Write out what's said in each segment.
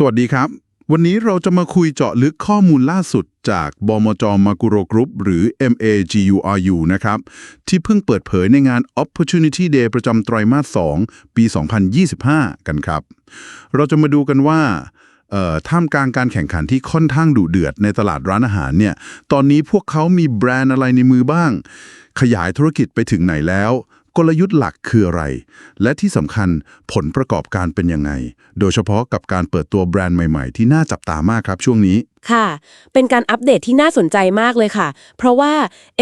สวัสดีครับ วันนี้เราจะมาคุยเจาะลึกข้อมูลล่าสุดจากบมจมากุโรกรุ๊ปหรือ MAGURU นะครับ ที่เพิ่งเปิดเผยในงาน Opportunity Day ประจำไตรมาส 2 ปี 2025 กันครับ เราจะมาดูกันว่าเอ่อท่ามกลางการแข่งขันที่ค่อนข้างดุเดือดในตลาดร้านอาหารเนี่ย ตอนนี้พวกเขามีแบรนด์อะไรในมือบ้าง ขยายธุรกิจไปถึงไหนแล้ว กลยุทธ์หลักคืออะไร และที่สำคัญผลประกอบการเป็นยังไง โดยเฉพาะกับการเปิดตัวแบรนด์ใหม่ๆ ที่น่าจับตามากครับช่วงนี้ ค่ะ เป็นการอัปเดตที่น่าสนใจมากเลยค่ะ เพราะว่า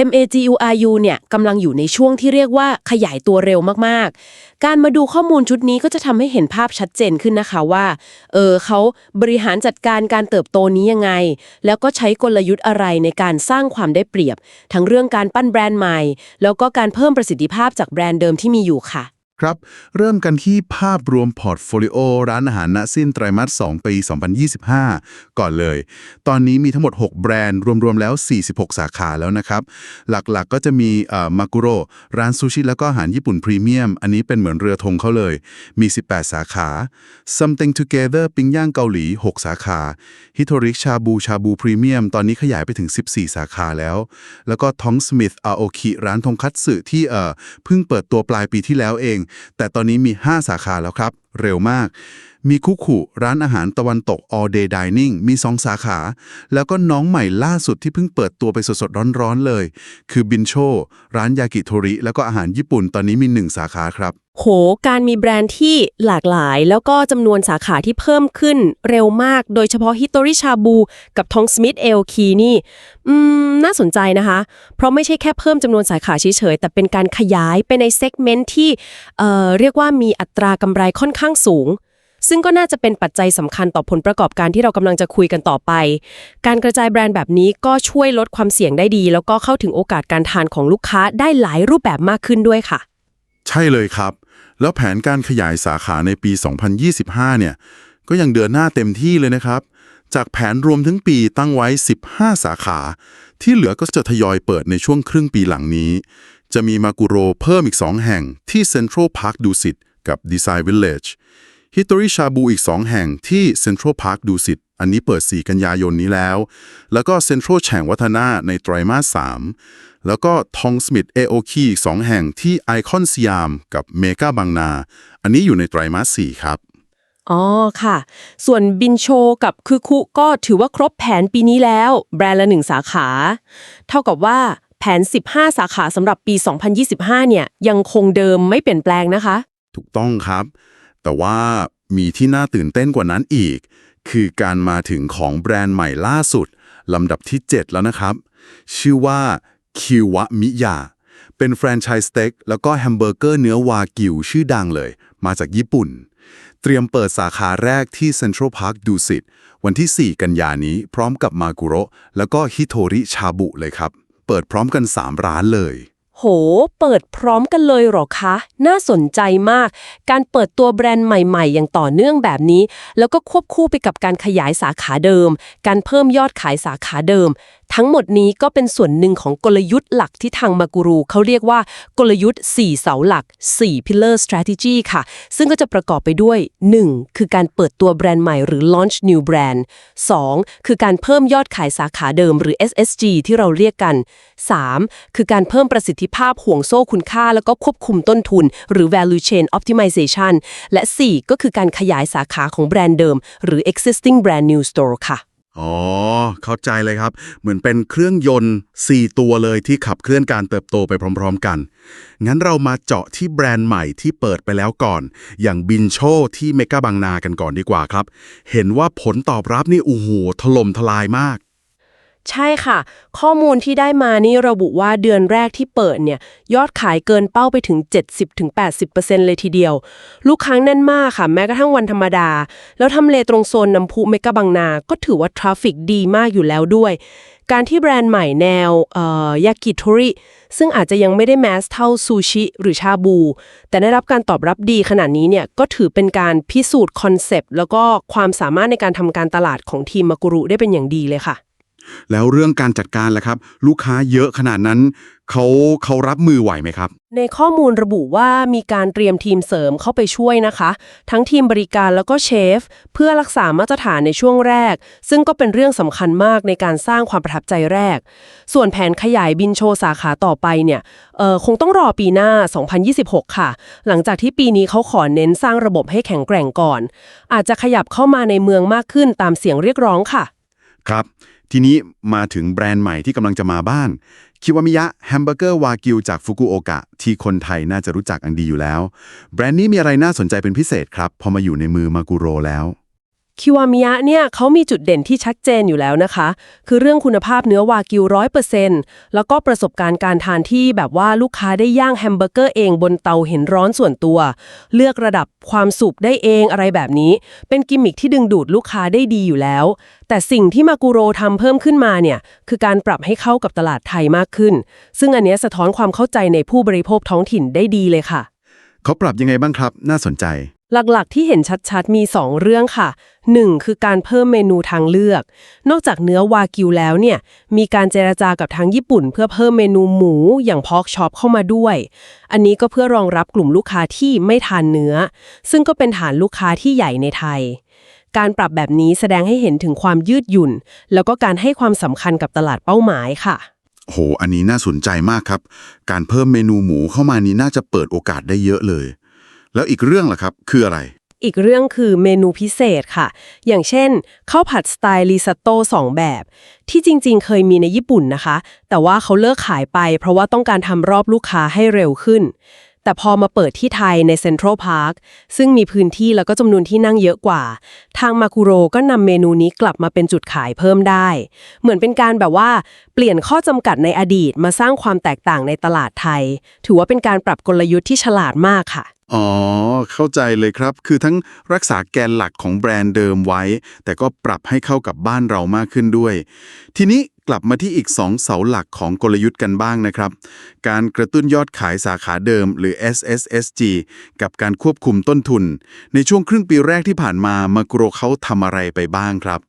MAGURU เนี่ยกำลังอยู่ในช่วงที่เรียกว่าขยายตัวเร็วมากๆ การมาดูข้อมูลชุดนี้ก็จะทำให้เห็นภาพชัดเจนขึ้นนะคะว่า เออเขาบริหารจัดการการเติบโตนี้ยังไง แล้วก็ใช้กลยุทธ์อะไรในการสร้างความได้เปรียบ ทั้งเรื่องการปั้นแบรนด์ใหม่ แล้วก็การเพิ่มประสิทธิภาพจากแบรนด์เดิมที่มีอยู่ค่ะ ครับ เริ่มกันที่ภาพรวมพอร์ตโฟลิโอร้านอาหารณสิ้นไตรมาส 2 ปี 2025 ก่อนเลย ตอนนี้มีทั้งหมด 6 แบรนด์ รวม ๆ แล้ว 46 สาขาแล้วนะครับ หลักๆก็จะมีมากุโรร้านซูชิ แล้วก็อาหารญี่ปุ่นพรีเมียม อันนี้เป็นเหมือนเรือธงเขาเลย มี 18 สาขา Something Together ปิ้งย่างเกาหลี 6 สาขา ฮิโทริชาบูชาบูพรีเมียม ตอนนี้ขยายไปถึง 14 สาขาแล้ว แล้วก็ท้องสมิธอาโอคิร้านทงคัตสึที่เอ่อเพิ่งเปิดตัวปลายปีที่แล้วเองแต่ตอนนี้มี 5 สาขาแล้วครับ เร็วมาก มีคุคุร้านอาหารตะวันตก all day dining มี2สาขา แล้วก็น้องใหม่ล่าสุดที่เพิ่งเปิดตัวไปสดๆ ร้อนๆเลย คือบินโช ร้านยากิโทริ แล้วก็อาหารญี่ปุ่นตอนนี้มี1สาขาครับ โห การมีแบรนด์ที่หลากหลาย แล้วก็จำนวนสาขาที่เพิ่มขึ้นเร็วมาก โดยเฉพาะฮิโตริชาบูกับทองสมิธเอลคีนี่ อืม น่าสนใจนะคะ เพราะไม่ใช่แค่เพิ่มจำนวนสาขาเฉยๆ แต่เป็นการขยายไปในเซกเมนต์ที่เอ่อเรียกว่ามีอัตรากำไรค่อนข้างสูง ซึ่งก็น่าจะเป็นปัจจัยสำคัญต่อผลประกอบการที่เรากำลังจะคุยกันต่อไป การกระจายแบรนด์แบบนี้ก็ช่วยลดความเสี่ยงได้ดี แล้วก็เข้าถึงโอกาสการทานของลูกค้าได้หลายรูปแบบมากขึ้นด้วยค่ะ ใช่เลยครับ แล้วแผนการขยายสาขาในปี 2025 เนี่ยก็ยังเดินหน้าเต็มที่เลยนะครับ จากแผนรวมทั้งปีตั้งไว้ 15 สาขา ที่เหลือก็จะทยอยเปิดในช่วงครึ่งปีหลังนี้ จะมีมากุโรเพิ่มอีก 2 แห่งที่ Central Park ดูสิต กับ Design Village ฮิต o ริชาบูอีก 2 แห่งที่ Central Park ดูสิตอันนี้เปิด 4 กันยายนนี้แล้ว แล้วก็ Central แฉ่งวัฒนาในไตรมาส 3 แล้วก็ทองสมิธเอโอคีอีก 2 แห่งที่ไอคอนสยามกับเมกาบางนา อันนี้อยู่ในไตรมาส 4 ครับอ๋อค่ะ ส่วนบินโชกับคือคุก็ถือว่าครบแผนปีนี้แล้ว แบรนด์ละหนึ่งสาขา เท่ากับว่าแผน 15 สาขาสำหรับปี 2025 เนี่ย ยังคงเดิมไม่เปลี่ยนแปลงนะคะ ถูกต้องครับ แต่ว่ามีที่น่าตื่นเต้นกว่านั้นอีก คือการมาถึงของแบรนด์ใหม่ล่าสุด ลำดับที่ 7 แล้วนะครับ ชื่อว่าคิวะมิยาเป็นแฟรนไชส์สเต็กแล้วก็แฮมเบอร์เกอร์เนื้อวากิวชื่อดังเลย มาจากญี่ปุ่น เตรียมเปิดสาขาแรกที่เซ็นทรัลพาร์คดูสิตวันที่ 4 กันยานี้พร้อมกับมากุโระแล้วก็ฮิโทริชาบุเลยครับ เปิดพร้อมกัน 3 ร้านเลย โห เปิดพร้อมกันเลยเหรอคะ น่าสนใจมาก การเปิดตัวแบรนด์ใหม่ๆ อย่างต่อเนื่องแบบนี้ แล้วก็ควบคู่ไปกับการขยายสาขาเดิม การเพิ่มยอดขายสาขาเดิม ทั้งหมดนี้ก็เป็นส่วนหนึ่งของกลยุทธ์หลักที่ทางมากูรูเขาเรียกว่ากลยุทธ์ 4 เสาหลัก 4 pillar strategy ค่ะ ซึ่งก็จะประกอบไปด้วย 1. คือการเปิดตัวแบรนด์ใหม่หรือ launch new brand 2. คือการเพิ่มยอดขายสาขาเดิมหรือ SSG ที่เราเรียกกัน 3. คือการเพิ่มประสิทธิภาพห่วงโซ่คุณค่า แล้วก็ควบคุมต้นทุน หรือ value chain optimization และ 4. ก็คือการขยายสาขาของแบรนด์เดิม หรือ existing brand new store ค่ะ อ๋อ เข้าใจเลยครับ เหมือนเป็นเครื่องยนต์ 4 ตัวเลยที่ขับเคลื่อนการเติบโตไปพร้อมๆกัน งั้นเรามาเจาะที่แบรนด์ใหม่ที่เปิดไปแล้วก่อน อย่างบินโชที่เมกาบางนากันก่อนดีกว่าครับ เห็นว่าผลตอบรับนี่โอ้โหถล่มทลายมาก ใช่ค่ะ ข้อมูลที่ได้มานี่ระบุว่าเดือนแรกที่เปิดเนี่ย ยอดขายเกินเป้าไปถึง 70-80%เลยทีเดียว ลูกค้าแน่นมากค่ะ แม้กระทั่งวันธรรมดา แล้วทำเลตรงโซนน้ำพุเมกะบางนา ก็ถือว่าทราฟฟิกดีมากอยู่แล้วด้วย การที่แบรนด์ใหม่แนวยากิโทริซึ่งอาจจะยังไม่ได้แมสเท่าซูชิหรือชาบู แต่ได้รับการตอบรับดีขนาดนี้เนี่ย ก็ถือเป็นการพิสูจน์คอนเซปต์แล้วก็ความสามารถในการทำการตลาดของทีมมากุรุได้เป็นอย่างดีเลยค่ะ แล้วเรื่องการจัดการล่ะครับ ลูกค้าเยอะขนาดนั้นเขาเขารับมือไหวไหมครับ ในข้อมูลระบุว่ามีการเตรียมทีมเสริมเข้าไปช่วยนะคะ ทั้งทีมบริการแล้วก็เชฟ เพื่อรักษามาตรฐานในช่วงแรก ซึ่งก็เป็นเรื่องสำคัญมากในการสร้างความประทับใจแรก ส่วนแผนขยายบินโชว์สาขาต่อไปเนี่ยเอ่อคงต้องรอปีหน้า 2026 ค่ะ หลังจากที่ปีนี้เขาขอเน้นสร้างระบบให้แข็งแกร่งก่อน อาจจะขยับเข้ามาในเมืองมากขึ้นตามเสียงเรียกร้องค่ะ ครับ ทีนี้มาถึงแบรนด์ใหม่ที่กำลังจะมาบ้านคิวามิยะแฮมเบอร์เกอร์วากิวจากฟุกุโอกะที่คนไทยน่าจะรู้จักอันดีอยู่แล้ว แบรนด์นี้มีอะไรน่าสนใจเป็นพิเศษครับ พอมาอยู่ในมือมากุโรแล้ว คิวามิยะเนี่ยเขามีจุดเด่นที่ชัดเจนอยู่แล้วนะคะ คือเรื่องคุณภาพเนื้อวากิวร้อยเปอร์เซ็นต์แล้วก็ประสบการณ์การทานที่แบบว่าลูกค้าได้ย่างแฮมเบอร์เกอร์เองบนเตาเห็นร้อนส่วนตัว เลือกระดับความสุกได้เองอะไรแบบนี้ เป็นกิมมิคที่ดึงดูดลูกค้าได้ดีอยู่แล้ว แต่สิ่งที่มากุโรทำเพิ่มขึ้นมาเนี่ยคือการปรับให้เข้ากับตลาดไทยมากขึ้น ซึ่งอันนี้สะท้อนความเข้าใจในผู้บริโภคท้องถิ่นได้ดีเลยค่ะ เขาปรับยังไงบ้างครับ น่าสนใจ หลักๆ ที่เห็นชัดๆ มี 2 เรื่องค่ะ 1. คือการเพิ่มเมนูทางเลือก นอกจากเนื้อวากิวแล้วเนี่ย มีการเจรจากับทางญี่ปุ่น เพื่อเพิ่มเมนูหมูอย่างพอกช็อปเข้ามาด้วย อันนี้ก็เพื่อรองรับกลุ่มลูกค้าที่ไม่ทานเนื้อ ซึ่งก็เป็นฐานลูกค้าที่ใหญ่ในไทย การปรับแบบนี้แสดงให้เห็นถึงความยืดหยุ่น แล้วก็การให้ความสำคัญกับตลาดเป้าหมายค่ะ โห อันนี้น่าสนใจมากครับ การเพิ่มเมนูหมูเข้ามานี้น่าจะเปิดโอกาสได้เยอะเลย แล้วอีกเรื่องล่ะครับ คืออะไร อีกเรื่องคือเมนูพิเศษค่ะ อย่างเช่นข้าวผัดสไตล์ริซอตโต้สองแบบ ที่จริงๆ เคยมีในญี่ปุ่นนะคะ แต่ว่าเขาเลิกขายไป เพราะว่าต้องการทำรอบลูกค้าให้เร็วขึ้น แต่พอมาเปิดที่ไทยในเซ็นทรัลพาร์คซึ่งมีพื้นที่แล้วก็จำนวนที่นั่งเยอะกว่า ทางมาคุโรก็นำเมนูนี้กลับมาเป็นจุดขายเพิ่มได้ เหมือนเป็นการแบบว่าเปลี่ยนข้อจำกัดในอดีตมาสร้างความแตกต่างในตลาดไทย ถือว่าเป็นการปรับกลยุทธ์ที่ฉลาดมากค่ะ อ๋อ เข้าใจเลยครับ คือทั้งรักษาแกนหลักของแบรนด์เดิมไว้ แต่ก็ปรับให้เข้ากับบ้านเรามากขึ้นด้วย ทีนี้กลับมาที่อีก 2 เสาหลักของกลยุทธ์กันบ้างนะครับ การกระตุ้นยอดขายสาขาเดิม หรือ SSSG กับการควบคุมต้นทุน ในช่วงครึ่งปีแรกที่ผ่านมามาโกรเขาทำอะไรไปบ้างครับ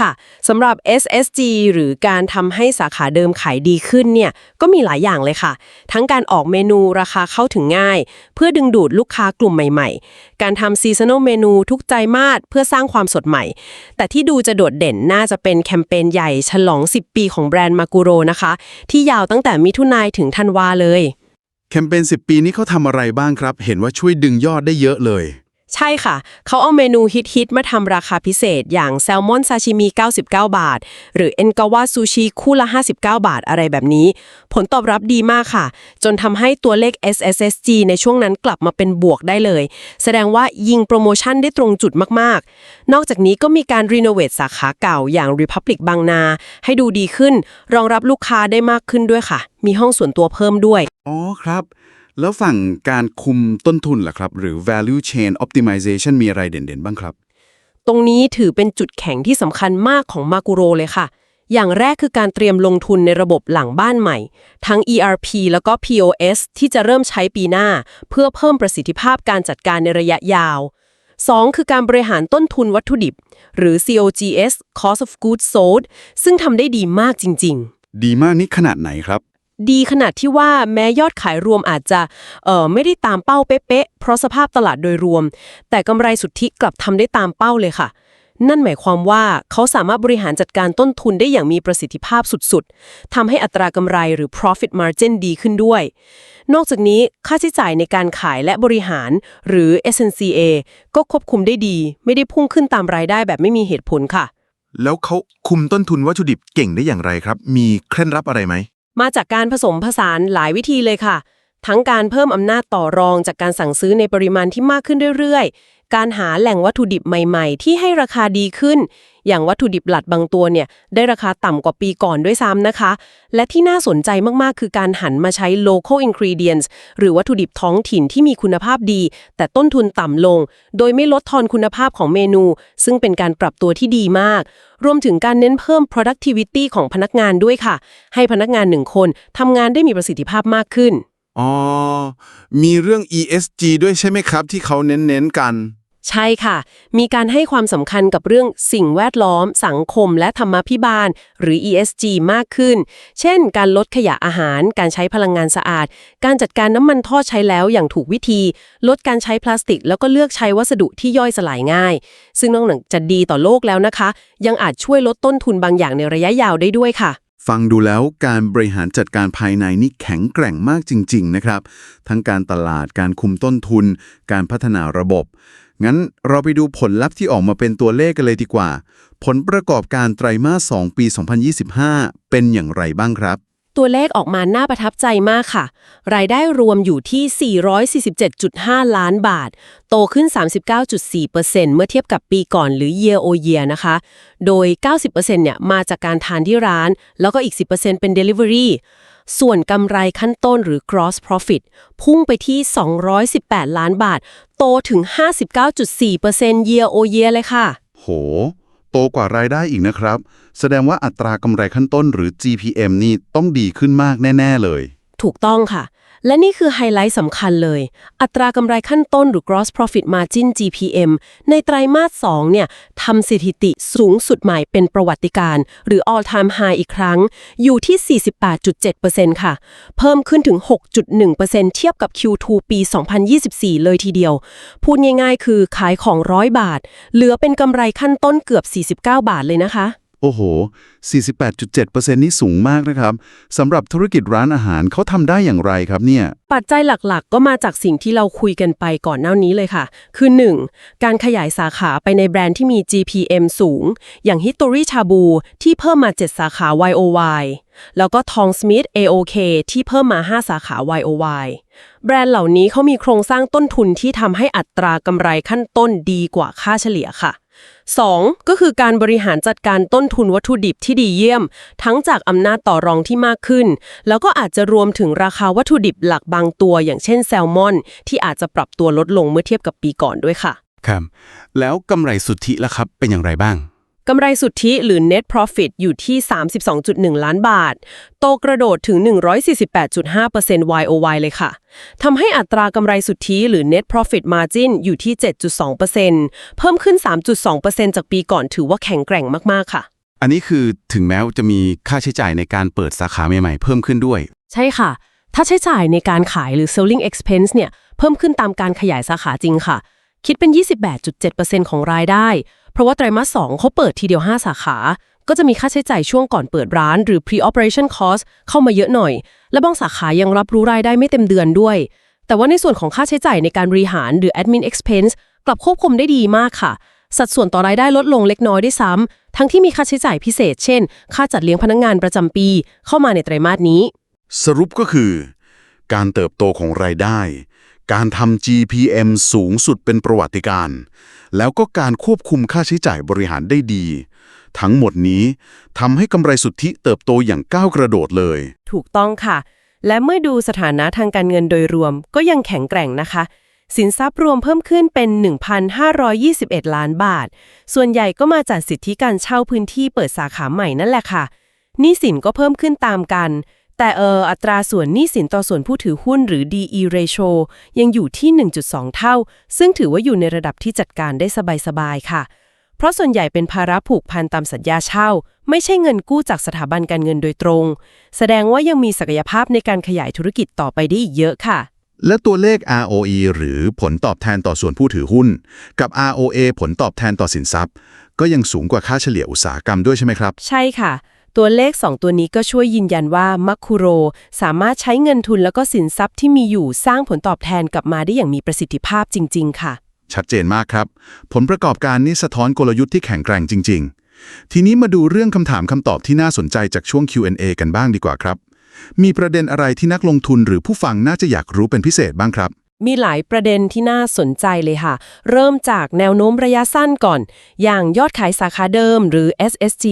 ค่ะสำหรับ SSG หรือการทำให้สาขาเดิมขายดีขึ้นเนี่ยก็มีหลายอย่างเลยค่ะ ทั้งการออกเมนูราคาเข้าถึงง่าย เพื่อดึงดูดลูกค้ากลุ่มใหม่ๆ การทำซีซัน a ลเมนูทุกใจมาสเพื่อสร้างความสดใหม่ แต่ที่ดูจะโดดเด่นน่าจะเป็นแคมเปญใหญ่ฉลอง 10 ปีของแบรนด์มากุโรนะคะ ที่ยาวตั้งแต่มิถุนายนถึงธันวาเลย แคมเปญ10 ปีนี้เขาทำอะไรบ้างครับ เห็นว่าช่วยดึงยอดได้เยอะเลย ใช่ค่ะ เขาเอาเมนูฮิตๆมาทำราคาพิเศษ อย่างแซลมอนซาชิมิ 99 บาท หรือเอ็นกาวาซูชิคู่ละ 59 บาทอะไรแบบนี้ ผลตอบรับดีมากค่ะ จนทำให้ตัวเลข SSSG ในช่วงนั้นกลับมาเป็นบวกได้เลย แสดงว่ายิงโปรโมชั่นได้ตรงจุดมากๆ นอกจากนี้ก็มีการรีโนเวทสาขาเก่าอย่าง Republic บางนา ให้ดูดีขึ้น รองรับลูกค้าได้มากขึ้นด้วยค่ะ มีห้องส่วนตัวเพิ่มด้วย อ๋อครับ แล้วฝั่งการคุมต้นทุนล่ะครับ หรือ value chain optimization มีอะไรเด่นๆ บ้างครับ ตรงนี้ถือเป็นจุดแข็งที่สำคัญมากของมากุโรเลยค่ะ อย่างแรกคือการเตรียมลงทุนในระบบหลังบ้านใหม่ ทั้ง ERP แล้วก็ POS ที่จะเริ่มใช้ปีหน้า เพื่อเพิ่มประสิทธิภาพการจัดการในระยะยาว 2. คือการบริหารต้นทุนวัตถุดิบ หรือ COGS Cost of Goods Sold ซึ่งทำได้ดีมากจริง ๆ ดีมากนี่ขนาดไหนครับ ดีขนาดที่ว่าแม้ยอดขายรวมอาจจะเอ่อไม่ได้ตามเป้าเป๊ะๆเพราะสภาพตลาดโดยรวม แต่กำไรสุทธิกลับทำได้ตามเป้าเลยค่ะ นั่นหมายความว่าเขาสามารถบริหารจัดการต้นทุนได้อย่างมีประสิทธิภาพสุดๆทำให้อัตรากำไรหรือ profit margin ดีขึ้นด้วย นอกจากนี้ค่าใช้จ่ายในการขายและบริหารหรือ SNCA ก็ควบคุมได้ดี ไม่ได้พุ่งขึ้นตามรายได้แบบไม่มีเหตุผลค่ะ แล้วเขาคุมต้นทุนวัตถุดิบเก่งได้อย่างไรครับ มีเคล็ดลับอะไรไหม มาจากการผสมผสานหลายวิธีเลยค่ะ ทั้งการเพิ่มอำนาจต่อรองจากการสั่งซื้อในปริมาณที่มากขึ้นเรื่อยๆ การหาแหล่งวัตถุดิบใหม่ๆ ที่ให้ราคาดีขึ้น อย่างวัตถุดิบหลัดบางตัวเนี่ยได้ราคาต่ำกว่าปีก่อนด้วยซ้ำนะคะ และที่น่าสนใจมากๆ คือการหันมาใช้ local ingredients หรือวัตถุดิบท้องถิ่นที่มีคุณภาพดี แต่ต้นทุนต่ำลง โดยไม่ลดทอนคุณภาพของเมนู ซึ่งเป็นการปรับตัวที่ดีมาก รวมถึงการเน้นเพิ่ม productivity ของพนักงานด้วยค่ะ ให้พนักงานหนึ่งคนทำงานได้มีประสิทธิภาพมากขึ้น อ๋อ มีเรื่อง ESG ด้วยใช่ไหมครับ ที่เขาเน้นๆกัน ใช่ค่ะ มีการให้ความสำคัญกับเรื่องสิ่งแวดล้อม สังคม และธรรมาภิบาล หรือ ESG มากขึ้น เช่น การลดขยะอาหาร การใช้พลังงานสะอาด การจัดการน้ำมันท่อใช้แล้วอย่างถูกวิธี ลดการใช้พลาสติก แล้วก็เลือกใช้วัสดุที่ย่อยสลายง่าย ซึ่งนอกจากจะดีต่อโลกแล้วนะคะ ยังอาจช่วยลดต้นทุนบางอย่างในระยะยาวได้ด้วยค่ะ ฟังดูแล้วการบริหารจัดการภายในนี่แข็งแกร่งมากจริง ๆ นะครับ ทั้งการตลาดการคุมต้นทุน การพัฒนาระบบ งั้นเราไปดูผลลัพธ์ที่ออกมาเป็นตัวเลขกันเลยดีกว่า ผลประกอบการไตรมาส 2 ปี 2025 เป็นอย่างไรบ้างครับ ตัวเลขออกมาน่าประทับใจมากค่ะ รายได้รวมอยู่ที่ 447.5 ล้านบาท โตขึ้น 39.4%เมื่อเทียบกับปีก่อนหรือ year o year นะคะ โดย 90%เนี่ยมาจากการทานที่ร้าน แล้วก็อีก 10%เป็น delivery ส่วนกำไรขั้นต้นหรือ gross profit พุ่งไปที่ 218 ล้านบาท โตถึง 59.4% year o year เลยค่ะ โห โตกว่ารายได้อีกนะครับ แสดงว่าอัตรากำไรขั้นต้นหรือ GPM นี่ต้องดีขึ้นมากแน่ ๆ เลย ถูกต้องค่ะ และนี่คือไฮไลท์สำคัญเลย อัตรากำไรขั้นต้นหรือ gross profit margin GPM ในไตรมาส 2 เนี่ยทำสถิติสูงสุดใหม่เป็นประวัติการ หรือ all time high อีกครั้ง อยู่ที่ 48.7%ค่ะ เพิ่มขึ้นถึง 6.1%เทียบกับ Q2 ปี 2024 เลยทีเดียว พูดง่ายๆ คือขายของ 100 บาท เหลือเป็นกำไรขั้นต้นเกือบ 49 บาทเลยนะคะ โอ้โห 48.7%นี่สูงมากนะครับสำหรับธุรกิจร้านอาหารเขาทำได้อย่างไรครับเนี่ย ปัจจัยหลักๆ ก็มาจากสิ่งที่เราคุยกันไปก่อนหน้านี้เลยค่ะ คือ 1. การขยายสาขาไปในแบรนด์ที่มี GPM สูง อย่าง History Chabu ที่เพิ่มมา 7 สาขา YOY แล้วก็ Tong Smith AOK ที่เพิ่มมา 5 สาขา YOY แบรนด์เหล่านี้เขามีโครงสร้างต้นทุนที่ทำให้อัตรากำไรขั้นต้นดีกว่าค่าเฉลี่ยค่ะ 2. ก็คือการบริหารจัดการต้นทุนวัตถุดิบที่ดีเยี่ยม ทั้งจากอำนาจต่อรองที่มากขึ้น แล้วก็อาจจะรวมถึงราคาวัตถุดิบหลักบางตัว อย่างเช่นแซลมอน ที่อาจจะปรับตัวลดลงเมื่อเทียบกับปีก่อนด้วยค่ะ ครับ แล้วกำไรสุทธิล่ะครับเป็นอย่างไรบ้าง กำไรสุทธิหรือ net profit อยู่ที่ 32.1 ล้านบาท โตกระโดดถึง 148.5% YOY เลยค่ะ ทำให้อัตรากำไรสุทธิหรือ net profit margin อยู่ที่ 7.2%เพิ่มขึ้น 3.2%จากปีก่อนถือว่าแข็งแกร่งมากๆค่ะ อันนี้คือถึงแม้จะมีค่าใช้จ่ายในการเปิดสาขาใหม่ๆ เพิ่มขึ้นด้วย ใช่ค่ะ ถ้าใช้จ่ายในการขายหรือ selling expense เนี่ย เพิ่มขึ้นตามการขยายสาขาจริงค่ะ คิดเป็น 28.7%ของรายได้ เพราะว่าไตรมาส 2 เขาเปิดทีเดียว 5 สาขา ก็จะมีค่าใช้จ่ายช่วงก่อนเปิดร้าน หรือ pre-operation cost เข้ามาเยอะหน่อย และบางสาขายังรับรู้รายได้ไม่เต็มเดือนด้วย แต่ว่าในส่วนของค่าใช้จ่ายในการบริหารหรือ admin expense กลับควบคุมได้ดีมากค่ะ สัดส่วนต่อรายได้ลดลงเล็กน้อยด้วยซ้ำทั้งที่มีค่าใช้จ่ายพิเศษ เช่น ค่าจัดเลี้ยงพนักงงานประจำปี เข้ามาในไตรมาสนี้ สรุปก็คือ การเติบโตของรายได้ การทำ GPM สูงสุดเป็นประวัติการ แล้วก็การควบคุมค่าใช้จ่ายบริหารได้ดี ทั้งหมดนี้ทำให้กำไรสุทธิเติบโตอย่างก้าวกระโดดเลย ถูกต้องค่ะ และเมื่อดูสถานะทางการเงินโดยรวมก็ยังแข็งแกร่งนะคะ สินทรัพย์รวมเพิ่มขึ้นเป็น 1,521 ล้านบาท ส่วนใหญ่ก็มาจากสิทธิการเช่าพื้นที่เปิดสาขาใหม่นั่นแหละค่ะหนี้สินก็เพิ่มขึ้นตามกัน แต่เอออัตราส่วนหนี้สินต่อส่วนผู้ถือหุ้นหรือ DE ratio ยังอยู่ที่ 1.2 เท่า ซึ่งถือว่าอยู่ในระดับที่จัดการได้สบายๆค่ะ เพราะส่วนใหญ่เป็นภาระผูกพันตามสัญญาเช่า ไม่ใช่เงินกู้จากสถาบันการเงินโดยตรง แสดงว่ายังมีศักยภาพในการขยายธุรกิจต่อไปได้อีกเยอะค่ะ และตัวเลข ROE หรือผลตอบแทนต่อส่วนผู้ถือหุ้น กับ ROA ผลตอบแทนต่อสินทรัพย์ ก็ยังสูงกว่าค่าเฉลี่ยอุตสาหกรรมด้วยใช่ไหมครับ ใช่ค่ะ ตัวเลข 2 ตัวนี้ก็ช่วยยืนยันว่ามัคคุโร สามารถใช้เงินทุนแล้วก็สินทรัพย์ที่มีอยู่สร้างผลตอบแทนกลับมาได้อย่างมีประสิทธิภาพจริง ๆ ค่ะ ชัดเจนมากครับ ผลประกอบการนี่สะท้อนกลยุทธ์ที่แข็งแกร่งจริง ๆ ทีนี้มาดูเรื่องคำถามคำตอบที่น่าสนใจจากช่วง Q&A กันบ้างดีกว่าครับ มีประเด็นอะไรที่นักลงทุนหรือผู้ฟังน่าจะอยากรู้เป็นพิเศษบ้างครับ มีหลายประเด็นที่น่าสนใจเลยค่ะ เริ่มจากแนวโน้มระยะสั้นก่อน อย่างยอดขายสาขาเดิมหรือ SSG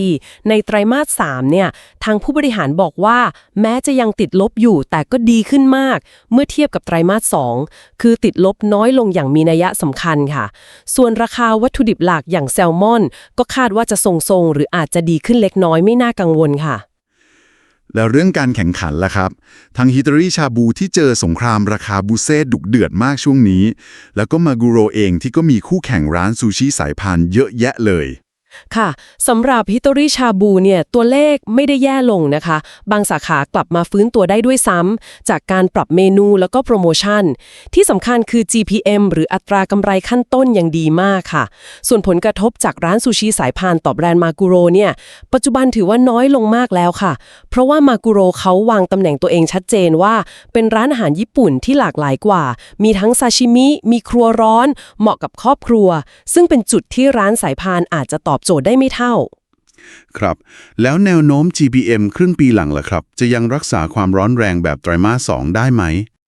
ในไตรมาส 3 เนี่ย ทางผู้บริหารบอกว่า แม้จะยังติดลบอยู่แต่ก็ดีขึ้นมาก เมื่อเทียบกับไตรมาส 2 คือติดลบน้อยลงอย่างมีนัยสำคัญค่ะ ส่วนราคาวัตถุดิบหลักอย่างแซลมอน ก็คาดว่าจะทรงๆหรืออาจจะดีขึ้นเล็กน้อยไม่น่ากังวลค่ะ แล้วเรื่องการแข่งขันล่ะครับ ทางฮิต o รีชาบูที่เจอสงครามราคาบูเซ่ดุเดือดมากช่วงนี้ แล้วก็มากุโรเองที่ก็มีคู่แข่งร้านซูชิสายพานเยอะแยะเลย ค่ะสำหรับฮิต o ริชาบูเนี่ยตัวเลขไม่ได้แย่ลงนะคะ บางสาขากลับมาฟื้นตัวได้ด้วยซ้ำจากการปรับเมนูแล้วก็โปรโมชั่น ที่สำคัญคือ GPM หรืออัตรากำไรขั้นต้นยังดีมากค่ะ ส่วนผลกระทบจากร้านซูชิสายพานต่อแบรนด์มากุโรเนี่ยปัจจุบันถือว่าน้อยลงมากแล้วค่ะ เพราะว่ามากุโรเขาวางตำแหน่งตัวเองชัดเจนว่า เป็นร้านอาหารญี่ปุ่นที่หลากหลายกว่า มีทั้งซาชิมิมีครัวร้อน เหมาะกับครอบครัว ซึ่งเป็นจุดที่ร้านสายพานอาจจะตอบโจทย์ได้ไม่เท่า ครับ แล้วแนวโน้ม GPM ครึ่งปีหลังล่ะครับ จะยังรักษาความร้อนแรงแบบไตรมาส 2 ได้ไหม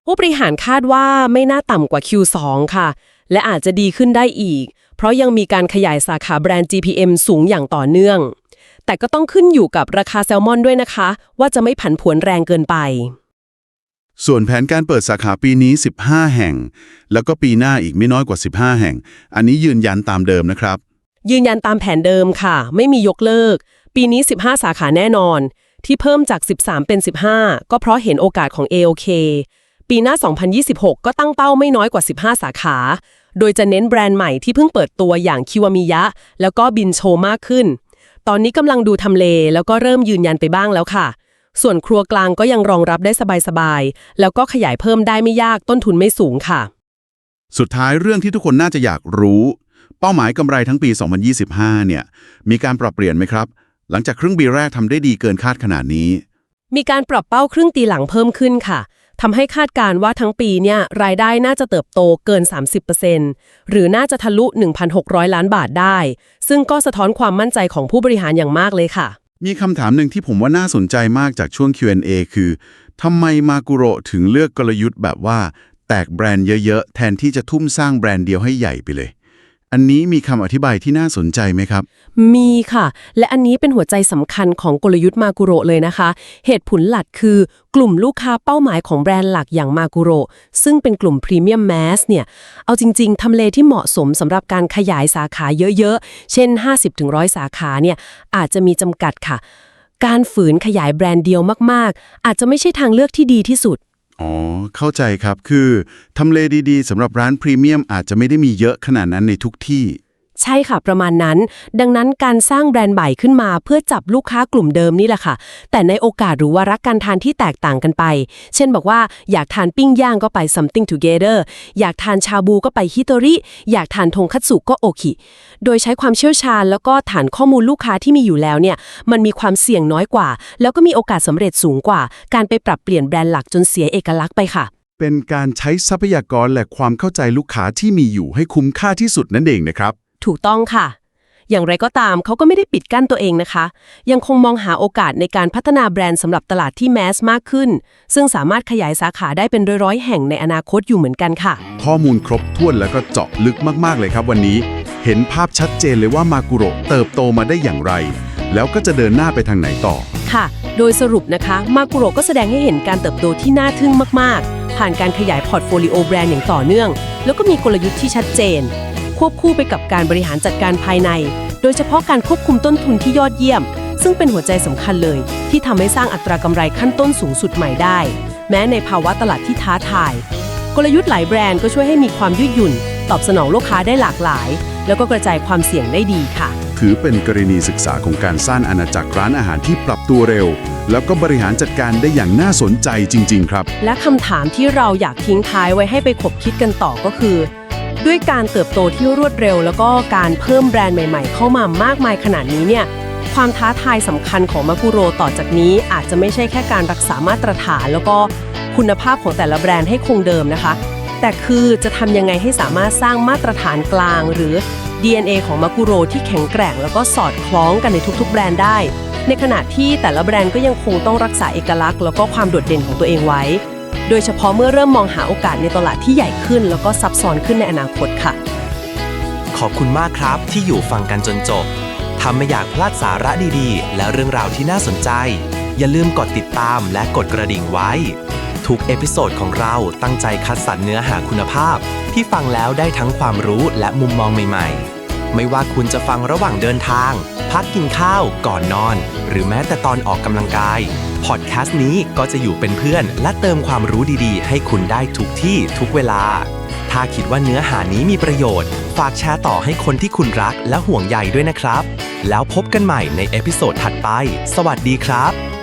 ผู้บริหารคาดว่าไม่น่าต่ำกว่า Q2 ค่ะ และอาจจะดีขึ้นได้อีก เพราะยังมีการขยายสาขาแบรนด์ GPM สูงอย่างต่อเนื่อง แต่ก็ต้องขึ้นอยู่กับราคาแซลมอนด้วยนะคะ ว่าจะไม่ผันผวนแรงเกินไปส่วนแผนการเปิดสาขาปีนี้ 15 แห่ง แล้วก็ปีหน้าอีกไม่น้อยกว่า 15 แห่ง อันนี้ยืนยันตามเดิมนะครับ ยืนยันตามแผนเดิมค่ะ ไม่มียกเลิก ปีนี้ 15 สาขาแน่นอน ที่เพิ่มจาก 13 เป็น 15 ก็เพราะเห็นโอกาสของ AOK ปีหน้า 2026 ก็ตั้งเป้าไม่น้อยกว่า 15 สาขา โดยจะเน้นแบรนด์ใหม่ที่เพิ่งเปิดตัวอย่างคิวามิยะ แล้วก็บินโชมากขึ้น ตอนนี้กำลังดูทำเลแล้วก็เริ่มยืนยันไปบ้างแล้วค่ะ ส่วนครัวกลางก็ยังรองรับได้สบายๆ แล้วก็ขยายเพิ่มได้ไม่ยากต้นทุนไม่สูงค่ะ สุดท้ายเรื่องที่ทุกคนน่าจะอยากรู้ เป้าหมายกำไรทั้งปี 2025 เนี่ย มีการปรับเปลี่ยนไหมครับ หลังจากครึ่งปีแรกทำได้ดีเกินคาดขนาดนี้ มีการปรับเป้าครึ่งตีหลังเพิ่มขึ้นค่ะทำให้คาดการณ์ว่าทั้งปีเนี่ยรายได้น่าจะเติบโตเกิน 30%หรือน่าจะทะลุ 1,600 ล้านบาทได้ ซึ่งก็สะท้อนความมั่นใจของผู้บริหารอย่างมากเลยค่ะ มีคำถามหนึ่งที่ผมว่าน่าสนใจมากจากช่วง Q&A คือทำไมมากุโระถึงเลือกกลยุทธ์แบบว่า แตกแบรนด์เยอะๆ แทนที่จะทุ่มสร้างแบรนด์เดียวให้ใหญ่ไปเลย อันนี้มีคำอธิบายที่น่าสนใจไหมครับ มีค่ะ และอันนี้เป็นหัวใจสำคัญของกลยุทธ์มากุโรเลยนะคะ เหตุผลหลักคือกลุ่มลูกค้าเป้าหมายของแบรนด์หลักอย่างมากุโรซึ่งเป็นกลุ่มพรีเมียมแมสเนี่ย เอาจริง ๆ ทำเลที่เหมาะสมสำหรับการขยายสาขาเยอะๆ เช่น 50-100 สาขาเนี่ยอาจจะมีจำกัดค่ะ การฝืนขยายแบรนด์เดียวมากๆ อาจจะไม่ใช่ทางเลือกที่ดีที่สุด อ๋อ เข้าใจครับคือทำเลดีๆสำหรับร้านพรีเมียมอาจจะไม่ได้มีเยอะขนาดนั้นในทุกที่ ใช่ค่ะ ประมาณนั้น ดังนั้นการสร้างแบรนด์ใหม่ขึ้นมาเพื่อจับลูกค้ากลุ่มเดิมนี่แหละค่ะ แต่ในโอกาสหรือว่ารักการทานที่แตกต่างกันไป เช่นบอกว่าอยากทานปิ้งย่างก็ไป something together อยากทานชาบูก็ไปฮิโตริ อยากทานทงคัตสึก็โอคิโดยใช้ความเชี่ยวชาญ แล้วก็ฐานข้อมูลลูกค้าที่มีอยู่แล้วเนี่ยมันมีความเสี่ยงน้อยกว่า แล้วก็มีโอกาสสำเร็จสูงกว่า การไปปรับเปลี่ยนแบรนด์หลักจนเสียเอกลักษณ์ไปค่ะเป็นการใช้ทรัพยากรและความเข้าใจลูกค้าที่มีอยู่ให้คุ้มค่าที่สุดนั่นเองนะครับ ถูกต้องค่ะ อย่างไรก็ตามเขาก็ไม่ได้ปิดกั้นตัวเองนะคะ ยังคงมองหาโอกาสในการพัฒนาแบรนด์สำหรับตลาดที่แมสมากขึ้น ซึ่งสามารถขยายสาขาได้เป็นร้อยๆแห่งในอนาคตอยู่เหมือนกันค่ะ ข้อมูลครบถ้วนแล้วก็เจาะลึกมากๆเลยครับวันนี้ เห็นภาพชัดเจนเลยว่ามากุโระเติบโตมาได้อย่างไร แล้วก็จะเดินหน้าไปทางไหนต่อ ค่ะ โดยสรุปนะคะ มากุโรก็แสดงให้เห็นการเติบโตที่น่าทึ่งมาก ๆ ผ่านการขยายพอร์ตโฟลิโอแบรนด์อย่างต่อเนื่อง แล้วก็มีกลยุทธ์ที่ชัดเจน ควบคู่ไปกับการบริหารจัดการภายใน โดยเฉพาะการควบคุมต้นทุนที่ยอดเยี่ยม ซึ่งเป็นหัวใจสำคัญเลย ที่ทำให้สร้างอัตรากำไรขั้นต้นสูงสุดใหม่ได้ แม้ในภาวะตลาดที่ท้าทาย กลยุทธ์หลายแบรนด์ก็ช่วยให้มีความยืดหยุ่น ตอบสนองลูกค้าได้หลากหลาย แล้วก็กระจายความเสี่ยงได้ดีค่ะ ถือเป็นกรณีศึกษาของการสร้างอาณาจักรร้านอาหารที่ปรับตัวเร็ว แล้วก็บริหารจัดการได้อย่างน่าสนใจจริง ๆ ครับ และคำถามที่เราอยากทิ้งท้ายไว้ให้ไปขบคิดกันต่อก็คือ ด้วยการเติบโตที่รวดเร็ว แล้วก็การเพิ่มแบรนด์ใหม่ ๆ เข้ามามากมายขนาดนี้เนี่ยความท้าทายสำคัญของมากุโรต่อจากนี้อาจจะไม่ใช่แค่การรักษามาตรฐาน แล้วก็คุณภาพของแต่ละแบรนด์ให้คงเดิมนะคะ แต่คือจะทำยังไงให้สามารถสร้างมาตรฐานกลาง หรือ DNA ของมากุโรที่แข็งแกร่ง แล้วก็สอดคล้องกันในทุกๆ แบรนด์ได้ ในขณะที่แต่ละแบรนด์ก็ยังคงต้องรักษาเอกลักษณ์ แล้วก็ความโดดเด่นของตัวเองไว้ โดยเฉพาะเมื่อเริ่มมองหาโอกาสในตลาดที่ใหญ่ขึ้น แล้วก็ซับซ้อนขึ้นในอนาคตค่ะ ขอบคุณมากครับที่อยู่ฟังกันจนจบถ้าไม่อยากพลาดสาระดีๆ และเรื่องราวที่น่าสนใจ อย่าลืมกดติดตามและกดกระดิ่งไว้ ทุกเอพิโซดของเราตั้งใจคัดสรรเนื้อหาคุณภาพ ที่ฟังแล้วได้ทั้งความรู้และมุมมองใหม่ ๆ ไม่ว่าคุณจะฟังระหว่างเดินทาง พักกินข้าว ก่อนนอน หรือแม้แต่ตอนออกกำลังกาย พอดแคสต์นี้ก็จะอยู่เป็นเพื่อน และเติมความรู้ดีๆ ให้คุณได้ทุกที่ทุกเวลา ถ้าคิดว่าเนื้อหานี้มีประโยชน์ ฝากแชร์ต่อให้คนที่คุณรักและห่วงใยด้วยนะครับ แล้วพบกันใหม่ในเอพิโซดถัดไป สวัสดีครับ